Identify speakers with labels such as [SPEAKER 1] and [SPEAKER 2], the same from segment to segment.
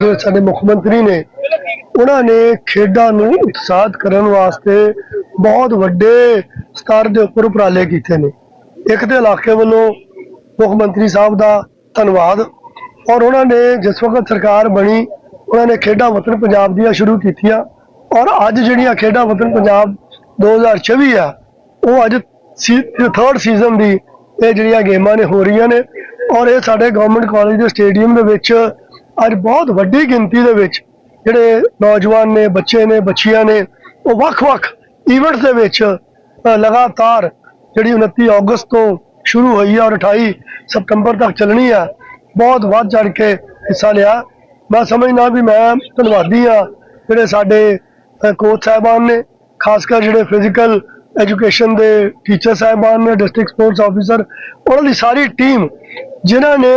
[SPEAKER 1] ਸਾਡੇ ਮੁੱਖ ਮੰਤਰੀ ਨੇ, ਉਹਨਾਂ ਨੇ ਖੇਡਾਂ ਨੂੰ ਉਤਸ਼ਾਹਿਤ ਕਰਨ ਵਾਸਤੇ ਬਹੁਤ ਵੱਡੇ ਸਤਰ ਦੇ ਉੱਪਰ ਉਪਰਾਲੇ ਕੀਤੇ ਨੇ। ਇੱਕ ਤੇ ਇਲਾਕੇ ਵੱਲੋਂ ਮੁੱਖ ਮੰਤਰੀ ਸਾਹਿਬ ਦਾ ਧੰਨਵਾਦ ਔਰ ਉਹਨਾਂ ਨੇ ਜਿਸ ਵਕਤ ਸਰਕਾਰ ਬਣੀ, ਉਹਨਾਂ ਨੇ ਖੇਡਾਂ ਵਤਨ ਪੰਜਾਬ ਦੀਆਂ ਸ਼ੁਰੂ ਕੀਤੀਆਂ ਔਰ ਅੱਜ ਜਿਹੜੀਆਂ ਖੇਡਾਂ ਵਤਨ ਪੰਜਾਬ 2024 ਆ, ਉਹ ਅੱਜ ਥਰਡ ਸੀਜ਼ਨ ਦੀ ਇਹ ਜਿਹੜੀਆਂ ਗੇਮਾਂ ਨੇ ਹੋ ਰਹੀਆਂ ਨੇ ਔਰ ਇਹ ਸਾਡੇ ਗਵਰਨਮੈਂਟ ਕਾਲਜ ਦੇ ਸਟੇਡੀਅਮ ਦੇ ਵਿੱਚ ਅੱਜ ਬਹੁਤ ਵੱਡੀ ਗਿਣਤੀ ਦੇ ਵਿੱਚ ਜਿਹੜੇ ਨੌਜਵਾਨ ਨੇ, ਬੱਚੇ ਨੇ, ਬੱਚੀਆਂ ਨੇ, ਉਹ ਵੱਖ-ਵੱਖ ਇਵੈਂਟਸ ਦੇ ਵਿੱਚ ਲਗਾਤਾਰ ਜਿਹੜੀ 29 ਅਗਸਤ ਤੋਂ ਸ਼ੁਰੂ ਹੋਈ ਹੈ ਔਰ 28 ਸਤੰਬਰ ਤੱਕ ਚੱਲਣੀ ਆ ਬਹੁਤ ਵੱਧ ਚੜ ਕੇ ਹਿੱਸਾ ਲਿਆ। ਮੈਂ ਸਮਝਦਾ ਵੀ ਮੈਂ ਧੰਨਵਾਦੀ ਆ ਜਿਹੜੇ ਸਾਡੇ ਕੋਚ ਸਾਹਿਬਾਨ ਨੇ, ਖਾਸ ਕਰ ਜਿਹੜੇ ਫਿਜ਼ੀਕਲ ਐਜੂਕੇਸ਼ਨ ਦੇ ਟੀਚਰ ਸਾਹਿਬਾਨ ਨੇ ਡਿਸਟ੍ਰਿਕਟ ਸਪੋਰਟਸ ਆਫੀਸਰ ਉਹਨਾਂ ਦੀ ਸਾਰੀ ਟੀਮ ਜਿਨ੍ਹਾਂ ਨੇ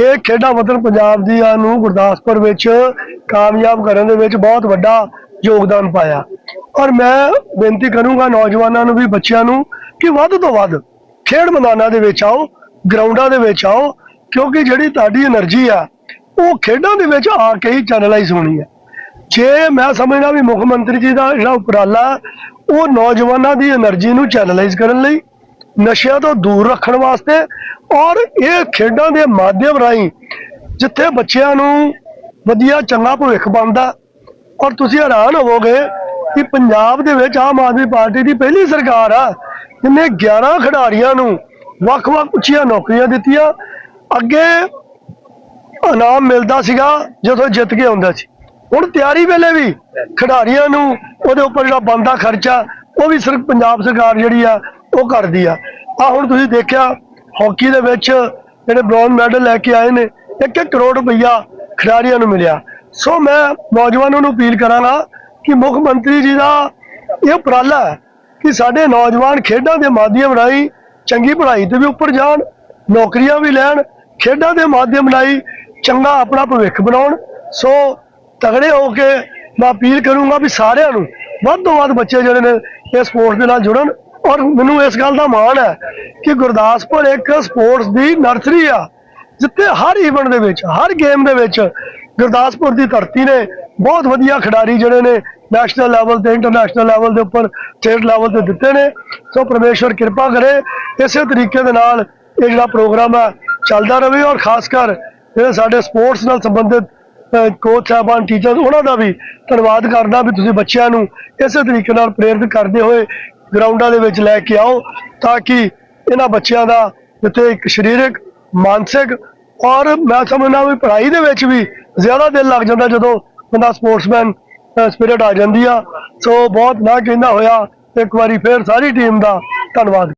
[SPEAKER 1] ਇਹ ਖੇਡਾਂ ਵਤਨ ਪੰਜਾਬ ਦੀਆਂ ਨੂੰ ਗੁਰਦਾਸਪੁਰ ਵਿੱਚ ਕਾਮਯਾਬ ਕਰਨ ਦੇ ਵਿੱਚ ਬਹੁਤ ਵੱਡਾ ਯੋਗਦਾਨ ਪਾਇਆ। ਔਰ ਮੈਂ ਬੇਨਤੀ ਕਰੂੰਗਾ ਨੌਜਵਾਨਾਂ ਨੂੰ ਵੀ, ਬੱਚਿਆਂ ਨੂੰ ਕਿ ਵੱਧ ਤੋਂ ਵੱਧ ਖੇਡ ਮੈਦਾਨਾਂ ਦੇ ਵਿੱਚ ਆਓ, ਗਰਾਊਂਡਾਂ ਦੇ ਵਿੱਚ ਆਓ, ਕਿਉਂਕਿ ਜਿਹੜੀ ਤੁਹਾਡੀ એનર્ਜੀ ਆ, ਉਹ ਖੇਡਾਂ ਦੇ ਵਿੱਚ ਆ ਕੇ ਹੀ ਚੈਨਲਾਈਜ਼ ਹੋਣੀ ਹੈ ਜੇ ਮੈਂ ਸਮਝਣਾ ਵੀ ਮੁੱਖ ਮੰਤਰੀ ਜੀ ਦਾ ਜਿਹੜਾ ਉਪਰਾਲਾ, ਉਹ ਨੌਜਵਾਨਾਂ ਦੀ એનર્ਜੀ ਨੂੰ ਚੈਨਲਾਈਜ਼ ਕਰਨ ਲਈ ਨਸ਼ਿਆਂ ਤੋਂ ਦੂਰ ਰੱਖਣ ਵਾਸਤੇ ਔਰ ਇਹ ਖੇਡਾਂ ਦੇ ਮਾਧਿਅਮ ਰਾਹੀਂ ਜਿੱਥੇ ਬੱਚਿਆਂ ਨੂੰ ਵਧੀਆ ਚੰਗਾ ਭਵਿੱਖ ਬਣਦਾ ਔਰ ਤੁਸੀਂ ਹੈਰਾਨ ਹੋਵੋਗੇ ਕਿ ਪੰਜਾਬ ਦੇ ਵਿੱਚ ਆਮ ਆਦਮੀ ਪਾਰਟੀ ਦੀ ਪਹਿਲੀ ਸਰਕਾਰ ਆ ਜਿਹਨੇ 11 ਖਿਡਾਰੀਆਂ ਨੂੰ ਵੱਖ-ਵੱਖ ਉੱਚੀਆਂ ਨੌਕਰੀਆਂ ਦਿੱਤੀਆਂ। ਅੱਗੇ ਇਨਾਮ ਮਿਲਦਾ ਸੀਗਾ ਜਦੋਂ ਜਿੱਤ ਕੇ ਆਉਂਦਾ ਸੀ। ਹੁਣ ਤਿਆਰੀ ਵੇਲੇ ਵੀ ਖਿਡਾਰੀਆਂ ਨੂੰ ਉਹਦੇ ਉੱਪਰ ਜਿਹੜਾ ਬੰਦਾ ਖਰਚਾ, ਉਹ ਵੀ ਸਿਰਫ ਪੰਜਾਬ ਸਰਕਾਰ ਜਿਹੜੀ ਆ, ਉਹ ਕਰਦੀ ਆ। ਆ ਹੁਣ ਤੁਸੀਂ ਦੇਖਿਆ, ਹਾਕੀ ਦੇ ਵਿੱਚ ਜਿਹੜੇ ਬ੍ਰੌਂਜ਼ ਮੈਡਲ ਲੈ ਕੇ ਆਏ ਨੇ 1-1 ਕਰੋੜ ਰੁਪਈਆ ਖਿਡਾਰੀਆਂ ਨੂੰ ਮਿਲਿਆ। ਸੋ ਮੈਂ ਨੌਜਵਾਨਾਂ ਨੂੰ ਅਪੀਲ ਕਰਾਂਗਾ ਕਿ ਮੁੱਖ ਮੰਤਰੀ ਜੀ ਦਾ ਇਹ ਉਪਰਾਲਾ ਹੈ ਕਿ ਸਾਡੇ ਨੌਜਵਾਨ ਖੇਡਾਂ ਦੇ ਮਾਧਿਅਮ ਰਾਹੀਂ ਚੰਗੀ ਪੜ੍ਹਾਈ ਤੇ ਵੀ ਉੱਪਰ ਜਾਣ, ਨੌਕਰੀਆਂ ਵੀ ਲੈਣ, ਖੇਡਾਂ ਦੇ ਮਾਧਿਅਮ ਰਾਹੀਂ ਚੰਗਾ ਆਪਣਾ ਭਵਿੱਖ ਬਣਾਉਣ। ਸੋ ਤਗੜੇ ਹੋ ਕੇ ਮੈਂ ਅਪੀਲ ਕਰੂੰਗਾ ਵੀ ਸਾਰਿਆਂ ਨੂੰ ਵੱਧ ਤੋਂ ਵੱਧ ਬੱਚੇ ਜਿਹੜੇ ਨੇ ਇਹ ਸਪੋਰਟਸ ਦੇ ਨਾਲ ਜੁੜਨ। ਔਰ ਮੈਨੂੰ ਇਸ ਗੱਲ ਦਾ ਮਾਣ ਹੈ ਕਿ ਗੁਰਦਾਸਪੁਰ ਇੱਕ ਸਪੋਰਟਸ ਦੀ ਨਰਸਰੀ ਆ, ਜਿੱਥੇ ਹਰ ਇਵੈਂਟ ਦੇ ਵਿੱਚ, ਹਰ ਗੇਮ ਦੇ ਵਿੱਚ ਗੁਰਦਾਸਪੁਰ ਦੀ ਧਰਤੀ ਨੇ ਬਹੁਤ ਵਧੀਆ ਖਿਡਾਰੀ ਜਿਹੜੇ ਨੇ ਨੈਸ਼ਨਲ ਲੈਵਲ ਤੇ ਇੰਟਰਨੈਸ਼ਨਲ ਲੈਵਲ ਦੇ ਉੱਪਰ ਸਟੇਟ ਲੈਵਲ ਤੇ ਦਿੱਤੇ ਨੇ। ਸੋ ਪਰਮੇਸ਼ਵਰ ਕਿਰਪਾ ਕਰੇ, ਇਸੇ ਤਰੀਕੇ ਦੇ ਨਾਲ ਇਹ ਜਿਹੜਾ ਪ੍ਰੋਗਰਾਮ ਹੈ ਚੱਲਦਾ ਰਹੇ ਔਰ ਖਾਸ ਕਰ ਜਿਹੜੇ ਸਾਡੇ ਸਪੋਰਟਸ ਨਾਲ ਸੰਬੰਧਿਤ ਕੋਚ ਸਾਹਿਬਾਨ ਟੀਚਰ ਉਹਨਾਂ ਦਾ ਵੀ ਧੰਨਵਾਦ ਕਰਦਾ ਵੀ ਤੁਸੀਂ ਬੱਚਿਆਂ ਨੂੰ ਇਸੇ ਤਰੀਕੇ ਨਾਲ ਪ੍ਰੇਰਿਤ ਕਰਦੇ ਹੋਏ ਗਰਾਊਂਡਾਂ ਦੇ ਵਿੱਚ ਲੈ ਕੇ ਆਓ ਤਾਂ ਕਿ ਇਹਨਾਂ ਬੱਚਿਆਂ ਦਾ ਜਿੱਥੇ ਇੱਕ ਸਰੀਰਕ, ਮਾਨਸਿਕ ਔਰ ਮੈਂ ਸਮਝਦਾ ਵੀ ਪੜ੍ਹਾਈ ਦੇ ਵਿੱਚ ਵੀ ਜ਼ਿਆਦਾ ਦਿਲ ਲੱਗ ਜਾਂਦਾ ਜਦੋਂ ਬੰਦਾ ਸਪੋਰਟਸਮੈਨ ਸਪਿਰਿਟ ਆ ਜਾਂਦੀ ਆ। ਸੋ ਬਹੁਤ ਨਾ ਕਹਿੰਦਾ ਹੋਇਆ, ਇੱਕ ਵਾਰੀ ਫੇਰ ਸਾਰੀ ਟੀਮ ਦਾ ਧੰਨਵਾਦ।